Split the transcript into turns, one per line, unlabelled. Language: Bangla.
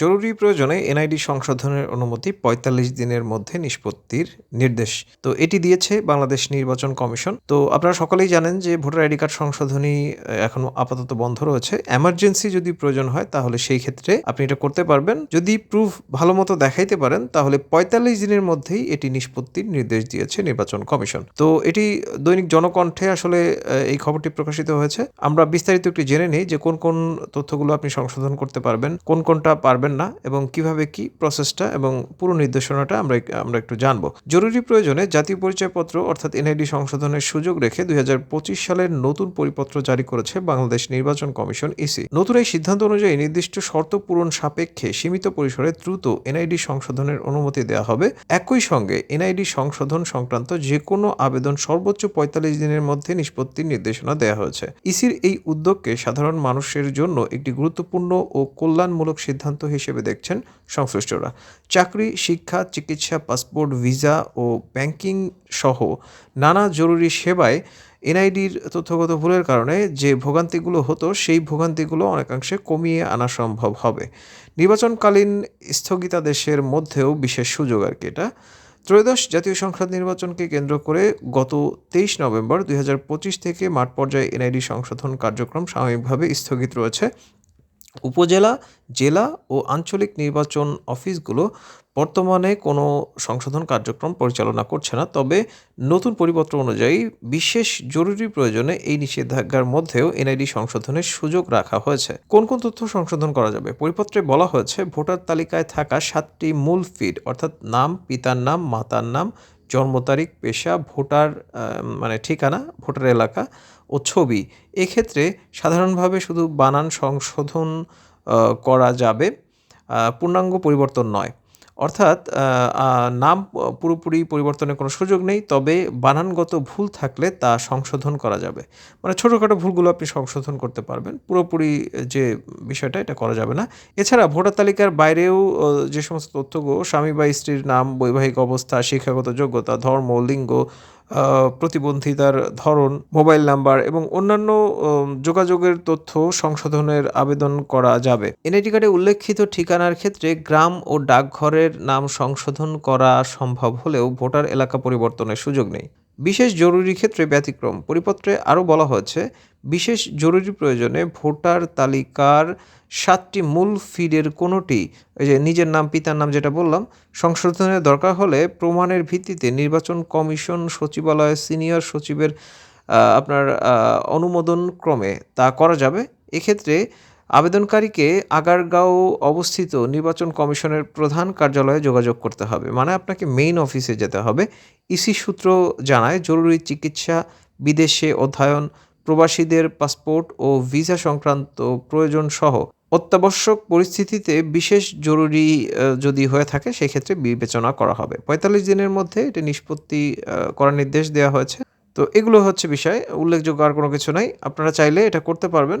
জরুরি প্রয়োজনে এনআইডি সংশোধনের অনুমতি পঁয়তাল্লিশ দিনের মধ্যে নিষ্পত্তির নির্দেশ। তো এটি দিয়েছে বাংলাদেশ নির্বাচন কমিশন। তো আপনারা সকলেই জানেন যে ভোটার আইডি কার্ড সংশোধনী এখন আপাতত বন্ধ রয়েছে। এমার্জেন্সি যদি প্রয়োজন হয়, তাহলে সেই ক্ষেত্রে আপনি এটা করতে পারবেন। যদি প্রুফ ভালো মতো দেখাইতে পারেন, তাহলে পঁয়তাল্লিশ দিনের মধ্যেই এটি নিষ্পত্তির নির্দেশ দিয়েছে নির্বাচন কমিশন। তো এটি দৈনিক জনকণ্ঠে আসলে এই খবরটি প্রকাশিত হয়েছে। আমরা বিস্তারিত একটু জেনে নিই যে কোন কোন তথ্যগুলো আপনি সংশোধন করতে পারবেন, কোন, কোনটা পারবেন না এবং কীভাবে কি প্রসেসটা এবং পুরো নির্দেশনাটা আমরা আমরা একটু জানব। জরুরি প্রয়োজনে জাতীয় পরিচয়পত্র অর্থাৎ এনআইডি সংশোধনের সুযোগ রেখে দু হাজার পঁচিশ সালের নতুন পরিপত্র জারি করেছে বাংলাদেশ নির্বাচন কমিশন ইসি। নতুন এই সিদ্ধান্ত অনুযায়ী নির্দিষ্ট শর্ত পূরণ সাপেক্ষে সীমিত পরিসরে দ্রুত এনআইডি সংশোধনের অনুমতি দেওয়া হবে। একই সঙ্গে এনআইডি সংশোধন সংক্রান্ত যে কোনো আবেদন সর্বোচ্চ পঁয়তাল্লিশ দিনের মধ্যে নিষ্পত্তির নির্দেশনা দেওয়া হয়েছে। ইসির এই উদ্যোগকে সাধারণ মানুষের জন্য একটি গুরুত্বপূর্ণ ও কল্যাণমূলক সিদ্ধান্ত হিসেবে দেখছেন সংশ্লিষ্টরা। চাকরি, শিক্ষা, চিকিৎসা, পাসপোর্ট, ভিসা ও ব্যাংকিং সহ নানা জরুরি সেবায় এনআইডির তথ্যগত ভুলের কারণে যে ভোগান্তিগুলো হতো, সেই ভোগান্তিগুলো অনেকাংশে কমিয়ে আনা সম্ভব হবে। নির্বাচনকালীন স্থগিতাদেশের মধ্যেও বিশেষ সুযোগ আর কি এটা। ত্রয়োদশ জাতীয় সংসদ নির্বাচনকে কেন্দ্র করে গত তেইশ নভেম্বর দুই হাজার পঁচিশ থেকে মাঠ পর্যায়ে এনআইডি সংশোধন কার্যক্রম সাময়িকভাবে স্থগিত রয়েছে। উপজেলা, জেলা ও আঞ্চলিক নির্বাচন অফিসগুলো বর্তমানে কোনো সংশোধন কার্যক্রম পরিচালনা করছে না। তবে নতুন পরিপত্র অনুযায়ী বিশেষ জরুরি প্রয়োজনে এই নিষেধাজ্ঞার মধ্যেও এনআইডি সংশোধনের সুযোগ রাখা হয়েছে। কোন কোন তথ্য সংশোধন করা যাবে? পরিপত্রে বলা হয়েছে, ভোটার তালিকায় থাকা সাতটি মূল ফিড, অর্থাৎ নাম, পিতার নাম, মাতার নাম জন্ম তারিখ, পেশা, ভোটার মানে ঠিকানা, ভোটার এলাকা ও ছবি। এক্ষেত্রে সাধারণভাবে শুধু বানান সংশোধন করা যাবে। পূর্ণাঙ্গ পরিবর্তন নয়। অর্থাৎ নাম পুরোপুরি পরিবর্তনের কোনো সুযোগ নেই, তবে বানানগত ভুল থাকলে তা সংশোধন করা যাবে। মানে ছোটোখাটো ভুলগুলো আপনি সংশোধন করতে পারবেন, পুরোপুরি যে বিষয়টা এটা করা যাবে না। এছাড়া ভোটার তালিকার বাইরেও যে সমস্ত তথ্যগুলো, স্বামী বা স্ত্রীর নাম, বৈবাহিক অবস্থা, শিক্ষাগত যোগ্যতা, ধর্ম, লিঙ্গ প্রতিবন্ধিতার ধরন, মোবাইল নাম্বার এবং অন্যান্য যোগাযোগের তথ্য সংশোধনের আবেদন করা যাবে। এনআইডি কার্ডে উল্লেখিত ঠিকানার ক্ষেত্রে গ্রাম ও ডাকঘরের নাম সংশোধন করা সম্ভব হলেও ভোটার এলাকা পরিবর্তনের সুযোগ নেই। বিশেষ জরুরি ক্ষেত্রে ব্যতিক্রম। পরিপত্রে আরও বলা হয়েছে, বিশেষ জরুরি প্রয়োজনে ভোটার তালিকার সাতটি মূল ফিডের কোনোটি, এই যে নিজের নাম, পিতার নাম যেটা বললাম, সংশোধনের দরকার হলে প্রমাণের ভিত্তিতে নির্বাচন কমিশন, সচিবালয়, সিনিয়র সচিবের আপনার অনুমোদন ক্রমে তা করা যাবে। এক্ষেত্রে আবেদনকারীকে আগারগাঁও অবস্থিত নির্বাচন কমিশনের প্রধান কার্যালয়ে যোগাযোগ করতে হবে। মানে আপনাকে মেইন অফিসে যেতে হবে। ইসি সূত্র জানায়, জরুরি চিকিৎসা, বিদেশে অধ্যয়ন, প্রবাসীদের পাসপোর্ট ও ভিসা সংক্রান্ত প্রয়োজন সহ অত্যাবশ্যক পরিস্থিতিতে বিশেষ জরুরি যদি হয়ে থাকে, সেক্ষেত্রে বিবেচনা করা হবে। পঁয়তাল্লিশ দিনের মধ্যে এটি নিষ্পত্তি করার নির্দেশ দেওয়া হয়েছে। তো এগুলো হচ্ছে বিষয়। উল্লেখযোগ্য আর কোনো কিছু নাই। আপনারা চাইলে এটা করতে পারবেন।